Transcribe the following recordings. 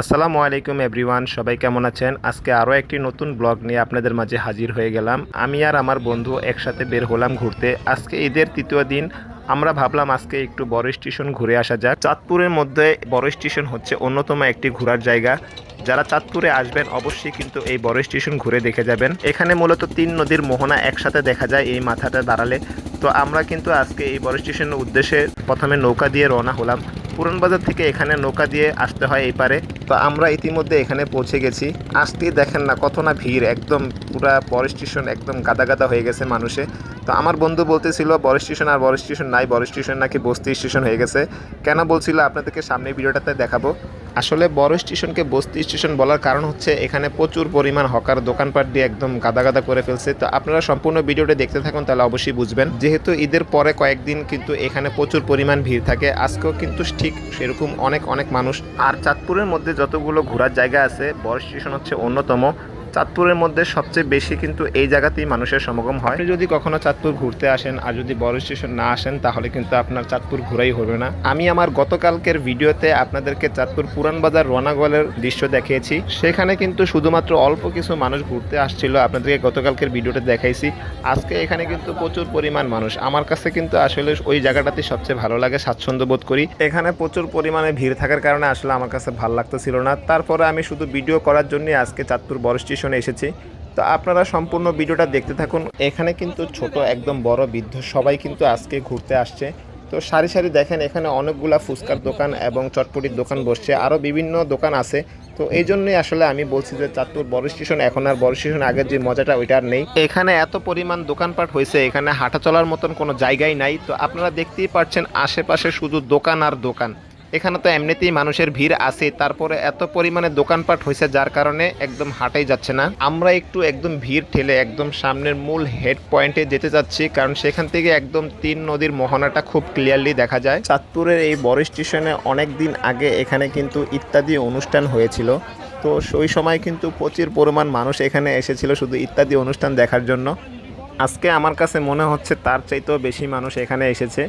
আসসালামু আলাইকুম এভরিওয়ান, সবাই কেমন আছেন? আজকে আরও একটি নতুন ব্লগ নিয়ে আপনাদের মাঝে হাজির হয়ে গেলাম। আমি আর আমার বন্ধু একসাথে বের হলাম ঘুরতে। আজকে ঈদের তৃতীয় দিন। আমরা ভাবলাম আজকে একটু বড় স্টেশন ঘুরে আসা যাক। চাঁদপুরের মধ্যে বড় স্টেশন হচ্ছে অন্যতম একটি ঘোরার জায়গা। যারা চাঁদপুরে আসবেন অবশ্যই কিন্তু এই বড় স্টেশন ঘুরে দেখে যাবেন। এখানে মূলত তিন নদীর মোহনা একসাথে দেখা যায় এই মাথাটা দাঁড়ালে। তো আমরা কিন্তু আজকে এই বড় স্টেশনের উদ্দেশ্যে প্রথমে নৌকা দিয়ে রওনা হলাম। পুরান বাজার থেকে এখানে নৌকা দিয়ে আসতে হয় এই পারে। তো আমরা ইতিমধ্যে এখানে পৌঁছে গেছি। আসতেই দেখেন না কত না ভিড় একদম পুরা বড় স্টেশন একদম গাদা গাদা হয়ে গেছে মানুষে। তো আমার বন্ধু বলতেছিল, বড় স্টেশন আর বড় স্টেশন নাই, বড় স্টেশন নাকি বস্তি স্টেশন হয়ে গেছে। কেন বলছিল, আপনাদেরকে সামনে ভিডিওটাতে দেখাবো। আসলে বড় স্টেশনকে বস্তি স্টেশন বলার কারণ হচ্ছে, এখানে প্রচুর পরিমাণ হকার দোকানপাট দিয়ে একদম গাদা গাদা করে ফেলছে। তো আপনারা সম্পূর্ণ ভিডিওটা দেখতে থাকুন, তাহলে অবশ্যই বুঝবেন। যেহেতু ঈদের পরে কয়েকদিন কিন্তু এখানে প্রচুর পরিমাণ ভিড় থাকে, আজকেও কিন্তু ঠিক সেরকম অনেক অনেক মানুষ। আর চাঁদপুরের মধ্যে যতগুলো ঘোরার জায়গা আছে, বড় স্টেশন হচ্ছে অন্যতম। চাঁদপুরের মধ্যে সবচেয়ে বেশি কিন্তু এই জায়গাতেই মানুষের সমাগম হয়। যদি কখনো চাঁদপুর ঘুরতে আসেন আর যদি বড় স্টেশন না আসেন, তাহলে কিন্তু আপনার চাঁদপুর ঘোরাই হবে না। আমি আমার গতকালকের ভিডিওতে আপনাদেরকে চাঁদপুর পুরান বাজার রোনাগলের দৃশ্য দেখিয়েছি। সেখানে কিন্তু শুধুমাত্র অল্প কিছু মানুষ ঘুরতে আসছিল। আপনাদেরকে গতকালকের ভিডিওতে দেখাইছি। আজকে এখানে কিন্তু প্রচুর পরিমাণ মানুষ। আমার কাছে কিন্তু আসলে ওই জায়গাটাতে সবচেয়ে ভালো লাগে, স্বাচ্ছন্দ্য বোধ করি। এখানে প্রচুর পরিমাণে ভিড় থাকার কারণে আসলে আমার কাছে ভালো লাগতেছিল না। তারপরে আমি শুধু ভিডিও করার জন্য আজকে চাঁদপুর বড় স্টেশনে এসেছি। তো আপনারা সম্পূর্ণ ভিডিওটা দেখতে থাকুন। এখানে কিন্তু ছোট একদম বড় বৃদ্ধ সবাই কিন্তু আজকে ঘুরতে আসছে। তো সারি সারি দেখেন, এখানে অনেকগুলা ফুচকার দোকান এবং চটপটির দোকান বসছে। আরও বিভিন্ন দোকান আছে। তো এই জন্যই আসলে আমি বলছি যে চাঁদপুর বড় স্টেশন, এখন আর বড় স্টেশন আগের যে মজাটা ওইটা আর নেই। এখানে এত পরিমাণ দোকানপাট হয়েছে, এখানে হাঁটা চলার মতন কোনো জায়গাই নাই। তো আপনারা দেখতেই পাচ্ছেন, আশেপাশে শুধু দোকান আর দোকান। এখানে তো এমনিতেই মানুষের ভিড় আছে, তারপরে এত পরিমাণে দোকানপাট হয়েছে যার কারণে একদম হাঁটাই যাচ্ছে না। আমরা একটু একদম ভিড় ঠেলে একদম সামনের মূল হেড পয়েন্টে যেতে চাচ্ছি কারণ সেখান থেকে একদম তিন নদীর মোহনাটা খুব ক্লিয়ারলি দেখা যায়। চাঁদপুরের এই বড় স্টেশনে অনেক দিন আগে এখানে কিন্তু ইত্যাদি অনুষ্ঠান হয়েছিল। তো সেই সময় কিন্তু প্রচুর পরিমাণ মানুষ এখানে এসেছিল শুধু ইত্যাদি অনুষ্ঠান দেখার জন্য। আজকে আমার কাছে মনে হচ্ছে তার চাইতেও বেশি মানুষ এখানে এসেছে।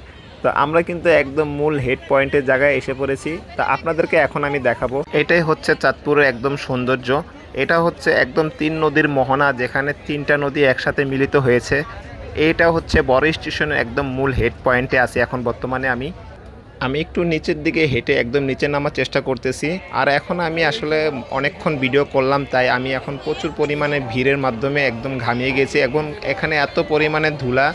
তো আমরা কিন্তু একদম মূল হেড পয়েন্টের জায়গায় এসে পড়েছি। তা আপনাদেরকে এখন আমি দেখাবো। এটাই হচ্ছে চাঁদপুরের একদম সৌন্দর্য। এটা হচ্ছে একদম তিন নদীর মোহনা, যেখানে তিনটা নদী একসাথে মিলিত হয়েছে। এটা হচ্ছে বড় স্টেশনের একদম মূল হেড পয়েন্টে আছি এখন বর্তমানে আমি। আমি একটু নিচের দিকে হেঁটে একদম নিচে নামার চেষ্টা করতেছি। আর এখন আমি আসলে অনেকক্ষণ ভিডিও করলাম, তাই আমি এখন প্রচুর পরিমাণে ভিড়ের মাধ্যমে একদম ঘামিয়ে গেছি। এখন এখানে এত পরিমাণে ধুলা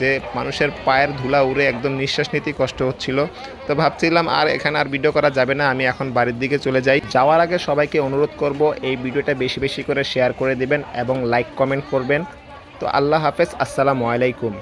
যে মানুষের পায়ের ধুলা উড়ে একদম নিঃশ্বাস নিতে কষ্ট হচ্ছিল। তো ভাবছিলাম, আর এখানে আর ভিডিও করা যাবে না, আমি এখন বাড়ির দিকে চলে যাই। যাওয়ার আগে সবাইকে অনুরোধ করব, এই ভিডিওটা বেশি বেশি করে শেয়ার করে দিবেন এবং লাইক কমেন্ট করবেন। তো আল্লাহ হাফেজ, আসসালামু আলাইকুম।